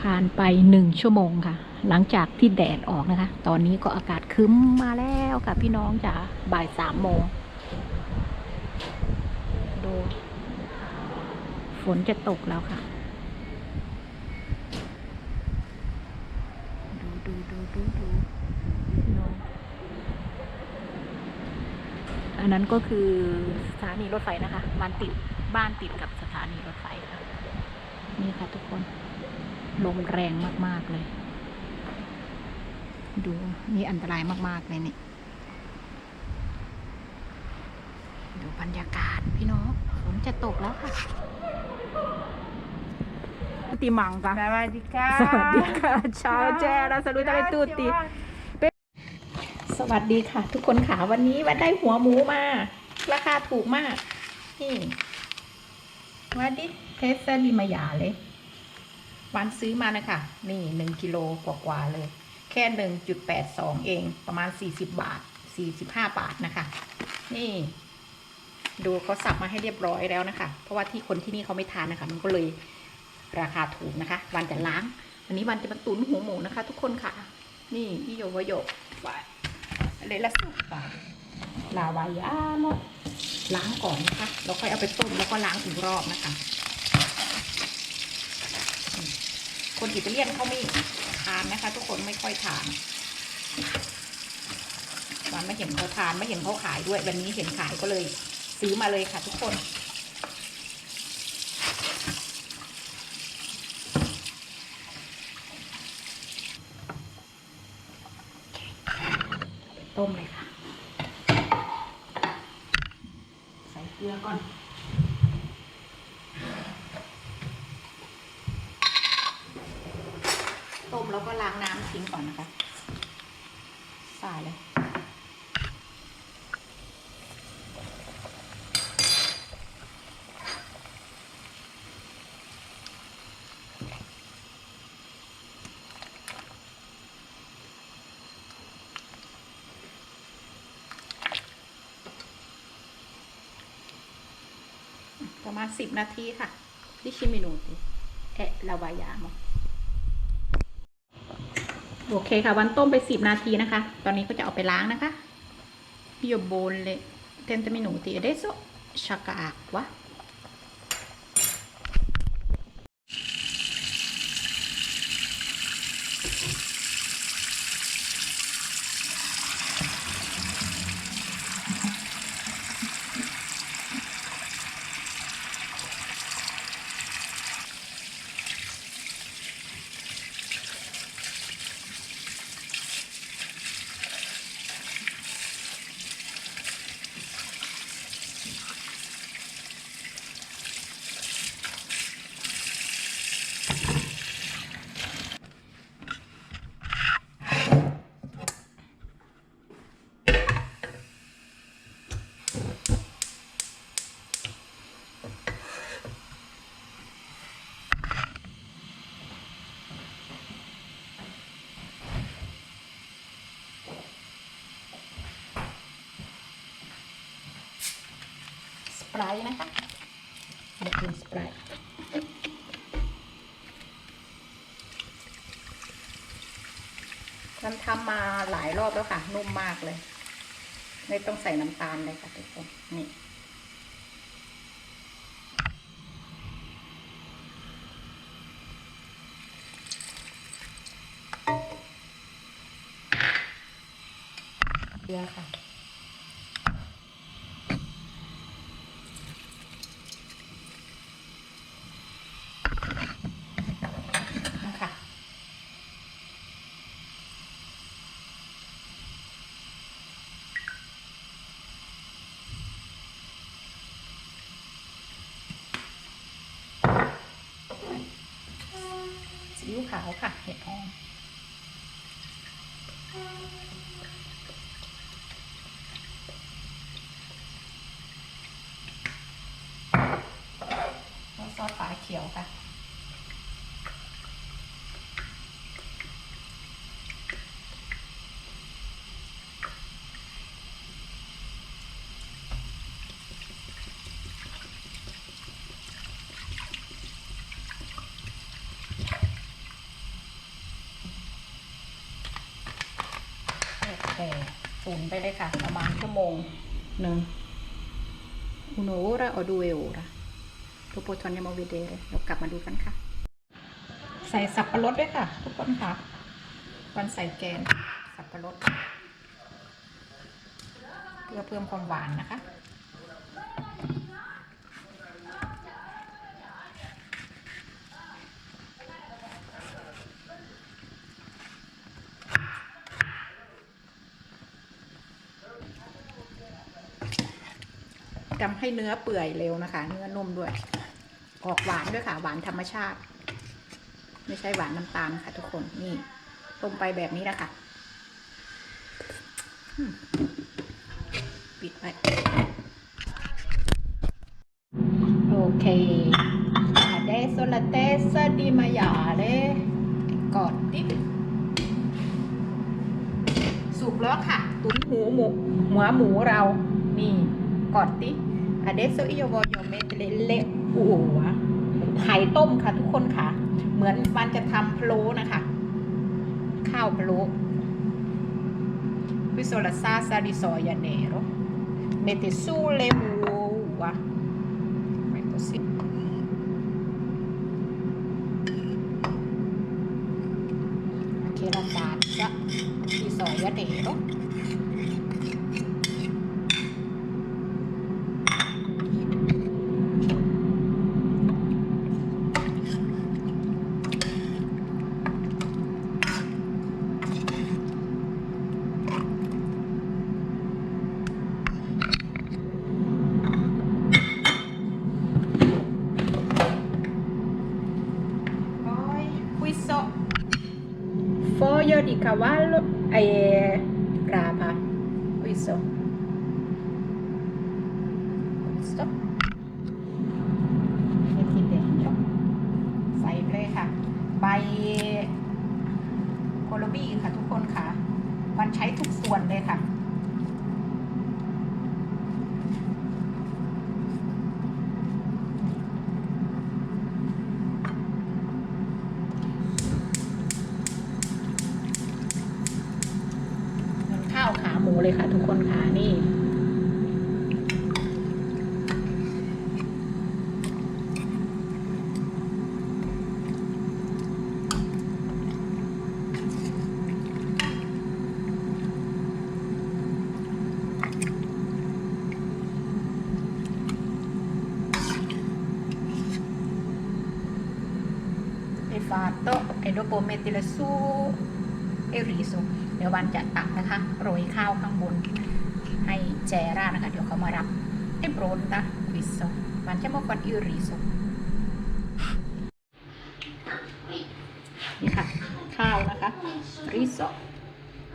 ผ่านไปหนึ่งชั่วโมงค่ะ หลังจากที่แดดออกนะคะ ตอนนี้ก็อากาศคึ้มมาแล้วค่ะ พี่น้องจ๋าบ่ายสามโมงดูฝนจะตกแล้วค่ะ ดูดูดูดูดูน้องอันนั้นก็คือสถานีรถไฟนะคะบ้านติดบ้านติดกับสถานีรถไฟค่ะนี่ค่ะทุกคน ลมแรงมากๆเลย ดูนี่อันตรายมากๆเลยนี่ ดูบรรยากาศพี่น้องฝนจะตกแล้วค่ะติมังกะสวัสดีค่ะสวัสดีค่ะชาวแจราสรุตาเลตูติสวัสดีค่ะ ทุกคนค่ะวันนี้วันได้หัวหมูมา ราคาถูกมากนี่วันดิเทสซาลิมายาเลย วันซื้อมานะคะ นี่หนึ่งกิโลกว่าๆเลย แค่หนึ่งจุดแปดสองเองประมาณสี่สิบบาทสี่สิบห้าบาทนะคะ นี่ ดูเขาสับมาให้เรียบร้อยแล้วนะคะ เพราะว่าที่คนที่นี่เขาไม่ทานนะคะ มันก็เลยราคาถูกนะคะ วันจะล้างวันนี้วันจะมาตุนหัวหมูนะคะ ทุกคนค่ะ นี่พี่โยวโยไปเลยละสุปลาวายาโมล้างก่อนนะคะ แล้วค่อยเอาไปต้มแล้วก็ล้างอีกรอบนะคะ คนอิตาเลียนเขาไม่ทานนะคะ ทุกคนไม่ค่อยทานวันไม่เห็นเขาทานไม่เห็นเขาขายด้วยวันนี้เห็นขายก็เลย ซื้อมาเลยค่ะทุกคน ต้มเลยค่ะ ใส่เกลือก่อน ต้มแล้วก็ล้างน้ำทิ้งก่อนนะคะ ใส่เลย ประมาณสิบนาทีค่ะ10 minuti e lavaiamo โอเคค่ะ วันต้มไปสิบนาทีนะคะ ตอนนี้ก็จะเอาไปล้างนะคะ Io bolle 30 minuti adesso sciacca acqua สไปรท์นะคะนี่คือสไปรท์ฉันทำมาหลายรอบแล้วค่ะ นุ่มมากเลย ไม่ต้องใส่น้ำตาลเลยค่ะทุกคนนี่เกลือค่ะนะคะ ซีอิ๊ว ขาวค่ะ เห็ดหอมแล้วซอสฝาเขียวค่ะ ตุนไปเลยค่ะ ประมาณชั่วโมงหนึ่ง un'ora o due ore dopo torniamo a vedere เรากลับมาดูกันค่ะ ใส่สับปะรดด้วยค่ะ ทุกคนค่ะวันใส่แกนสับปะรดเพื่อเพิ่มความหวานนะคะ ทำให้เนื้อเปื่อยเร็วนะคะ เนื้อนุ่มด้วย ออกหวานด้วยค่ะ หวานธรรมชาติ ไม่ใช่หวานน้ำตาลค่ะ ทุกคนนี่ต้มไปแบบนี้นะคะปิดไว้โอเค adesso la testa di maiale กอดดิสุกแล้วค่ะ ตุ๋นหูหมูหัวหมูเรา นี่กอดดิ adesso io voglio mettere le uova ไข่ต้มค่ะทุกคนค่ะ เหมือนมันจะทำพะโล้นะคะ ข้าวพะโล้ questo la salsa di soia nero mette su le uova Fai così anche la salsa di soia nero poi questo foglio di cavallo e rapa questo questo metti dentro ใส่ไปเลยค่ะ ใบโคลบี้ค่ะทุกคนค่ะ มันใช้ทุกส่วนเลยค่ะ เหมือนข้าวขาหมูเลยค่ะ ทุกคนค่ะนี่ hai fatto e dopo mettile su e riso เดี๋ยววันจะตักนะคะ โรยข้าวข้างบน ให้แจรานะคะ เดี๋ยวเขามารับเต็มโรนตะวิโซวันจะมาควันอิริโซนี่ค่ะ ข้าวนะคะริโซ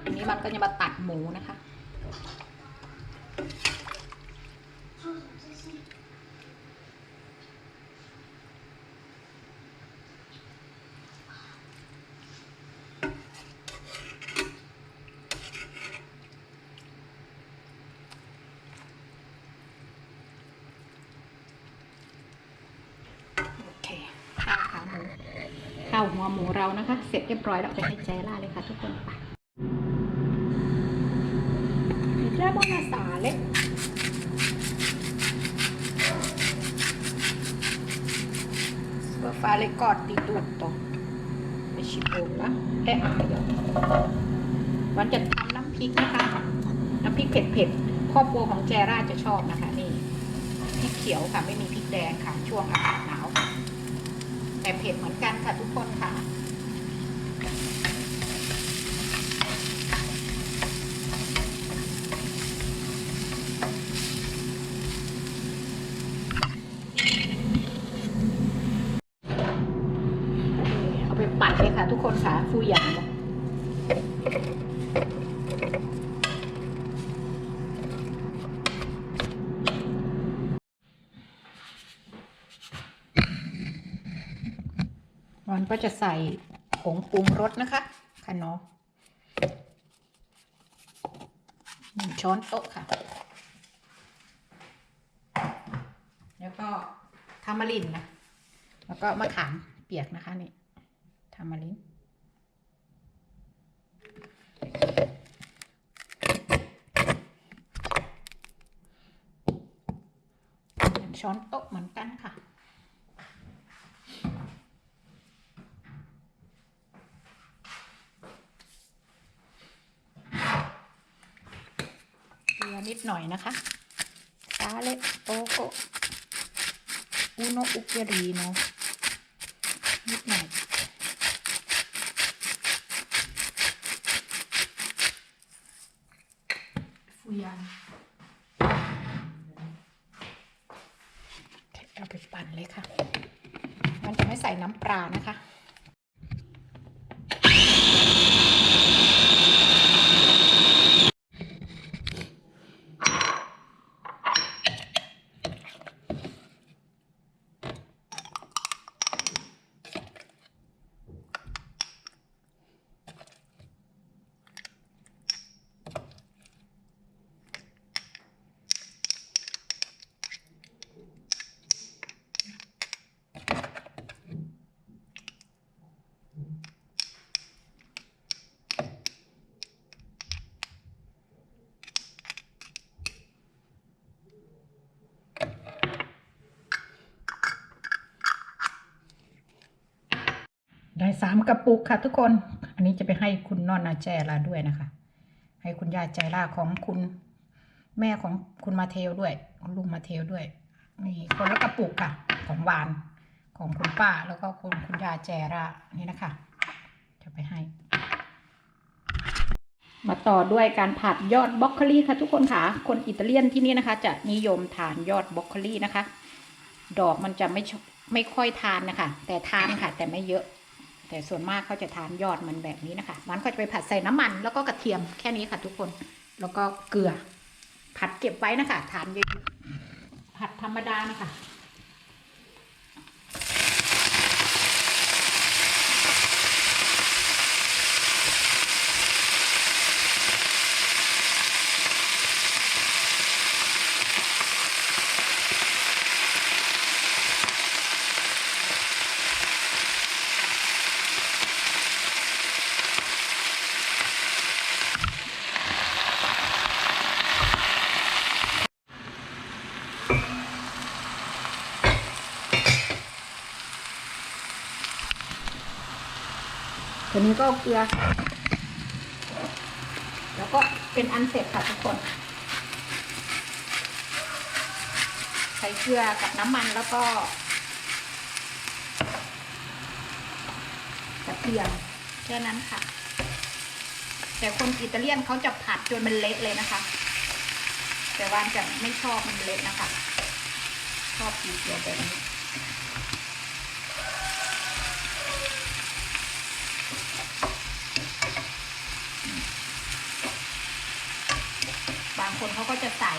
อันนี้มันก็จะมาตัดหมูนะคะ โอเค ข้าวขาหมู ข้าว หมูเรานะคะ เสร็จเรียบร้อยแล้วเอาไปให้แจล่าเลยค่ะทุกคนไปแจ้บอนาสาเล็ก fare corti tutto e cipolla e aglio วันจะทำน้ำพริกนะคะ น้ำพริกเผ็ดๆครอบครัวของแจร่าจะชอบนะคะนี่พริกเขียวค่ะไม่มีพริกแดงค่ะช่วงอากาศหนาวแต่เผ็ดเหมือนกันค่ะทุกคนค่ะ ก็จะใส่ผงปรุงรสนะคะค่ะเนาะหนึ่งช้อนโต๊ะค่ะ แล้วก็ทามารินนะ แล้วก็มะขามเปียกนะคะนี่ทามารินช้อนโต๊ะเหมือนกันค่ะ นิดหน่อยนะคะซาเล็โตโกอุโนอุเกรีโนนิดหน่อยฟูยานเอาไปปั่นเลยค่ะ มันจะไม่ใส่น้ำปลานะคะ ได้สามกระปุกค่ะทุกคน อันนี้จะไปให้คุณนอนอาแจลาด้วยนะคะ ให้คุณยายใจลาของคุณแม่ของคุณมาเทลด้วยคุณลุงมาเทลด้วยนี่คนละกระปุกค่ะ ของหวานของคุณป้าแล้วก็คุณคุณยายแจลานี่นะคะ จะไปให้ มาต่อด้วยการผัดยอดบรอกโคลีค่ะทุกคนค่ะ คนอิตาเลียนที่นี่นะคะ จะนิยมทานยอดบรอกโคลีนะคะ ดอกมันจะไม่ไม่ค่อยทานนะคะ แต่ทานค่ะ แต่ไม่เยอะ แต่ส่วนมากเขาจะทานยอดมันแบบนี้นะคะ มันก็จะไปผัดใส่น้ำมันแล้วก็กระเทียมแค่นี้ค่ะทุกคน แล้วก็เกลือ ผัดเก็บไว้นะคะ ทานเยอะผัดธรรมดานะคะ ตัวนี้ก็เกลือ แล้วก็เป็นอันเสร็จค่ะทุกคน ใส่เกลือกับน้ำมันแล้วก็กระเทียมแค่นั้นค่ะ แต่คนอิตาเลียนเขาจะผัดจนมันเละเลยนะคะ แต่วานจะไม่ชอบมันเละนะคะ ชอบสีเขียวแบบนี้างคนเขาก็จะใส่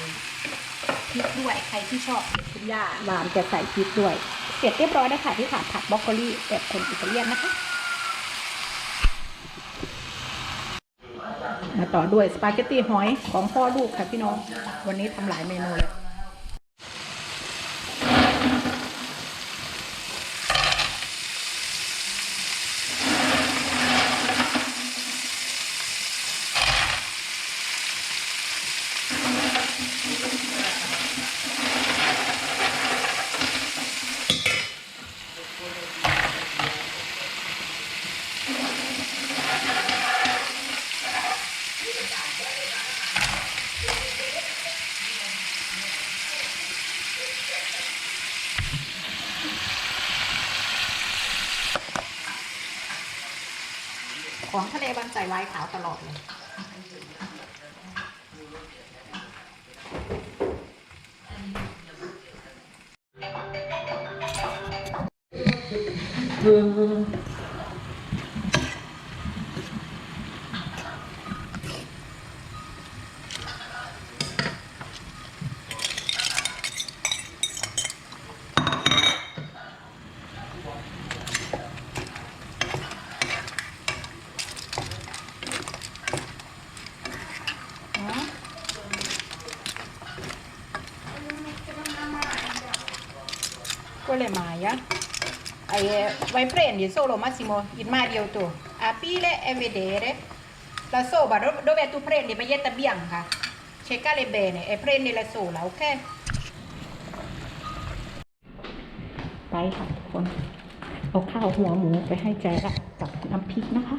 พริกด้วยใครที่ชอบคุณย่าวามจะใส่พริกด้วย เสร็จเรียบร้อยแล้วค่ะที่ขาดผักบรอกโคลีแบบคนอิตาเลียนนะคะ มาต่อด้วยสปาเกตตี้หอยของพ่อลูกค่ะพี่น้อง วันนี้ทำหลายเมนูเลย ของทะเลบันใจไว้ขาวตลอดเลยอืม maia? Eh, vai prendi solo Massimo il mariotto, aprire e vedere la sopa do- dove tu prendi maglietta bianca, cercare bene e prendila sola, ok? ไปค่ะทุกคน เอาข้าวหัวหมูไปให้แจละกับน้ำพริกนะคะ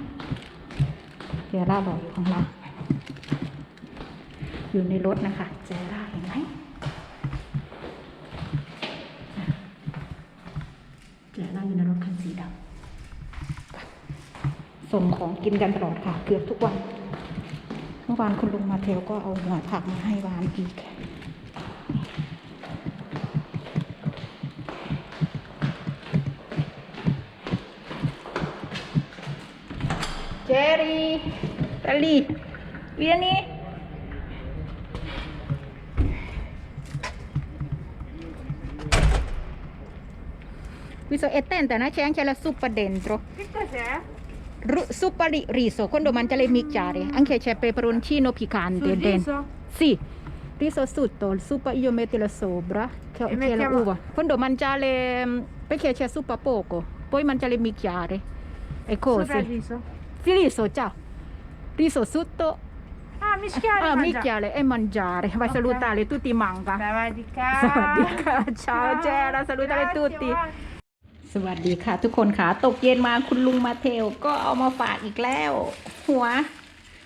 แจล่าบอกของเรา อยู่ในรถนะคะแจล่าเห็นไหมแจล่าอยู่ในรถคันสีดำส่งของกินกันตลอดค่ะ เกือบทุกวันเมื่อวานคุณลุงมาเทลก็เอาหัวผักมาให้วานอีก Jerry, Tali, vieni. Visto è tenta, c'è anche la zuppa dentro. Che cos'è? Ru- zuppa di riso, quando mangia le micchiare, anche c'è peperoncino piccante Sul riso? Sì, riso sotto, il zuppa io metto sopra, che, E che è la mettiamo- uva. Quando mangia le... perché c'è zuppa poco, poi mangia le micchiare e cose. Sopra il riso? Sì, riso, ciao. Riso sotto, Ah, mischiare ah, mangia. micchiare e mangiare. Vai a Ok. salutare tutti manca. Sawadika. Sawadika. Ciao, Gera, salutare Grazie, tutti. guarda. สวัสดีค่ะ ทุกคนค่ะ ตกเย็นมาคุณลุงมาเทลก็เอามาฝากอีกแล้ว หัว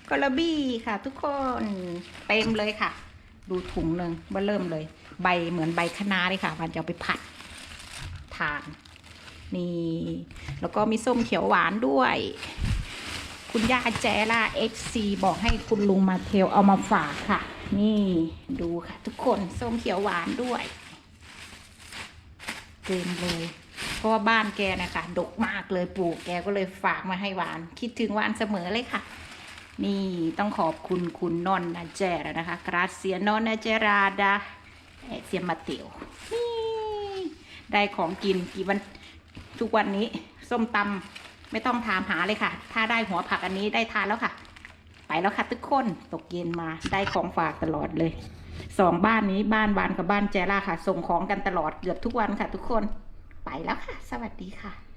กระบี้ค่ะ ทุกคนเต็มเลยค่ะ ดูถุงหนึ่งเบอเริ่มเลย ใบเหมือนใบคะน้าเลยค่ะมันจะไปผัดทานนี่แล้วก็มีส้มเขียวหวานด้วย คุณย่าแจล่าเอฟซีบอกให้คุณลุงมาเทลเอามาฝากค่ะ นี่ดูค่ะ ทุกคนส้มเขียวหวานด้วยเต็มเลย เพราะว่าบ้านแกนะคะดกมากเลยปลูกแกก็เลยฝากมาให้หวาน คิดถึงหวานเสมอเลยค่ะ นี่ต้องขอบคุณคุณนอนนาเจรนะคะกราเซียนอนนาเจราดาเอเซียมาเตียวนี่ได้ของกินกี่วันทุกวันนี้ ส้มตำไม่ต้องถามหาเลยค่ะ ถ้าได้หัวผักอันนี้ได้ทานแล้วค่ะ ไปแล้วค่ะทุกคนตกเย็นมาได้ของฝากตลอดเลยสองบ้านนี้บ้านวานกับบ้านแจล่าค่ะ ส่งของกันตลอดเกือบทุกวันค่ะทุกคน ไปแล้วค่ะ สวัสดีค่ะ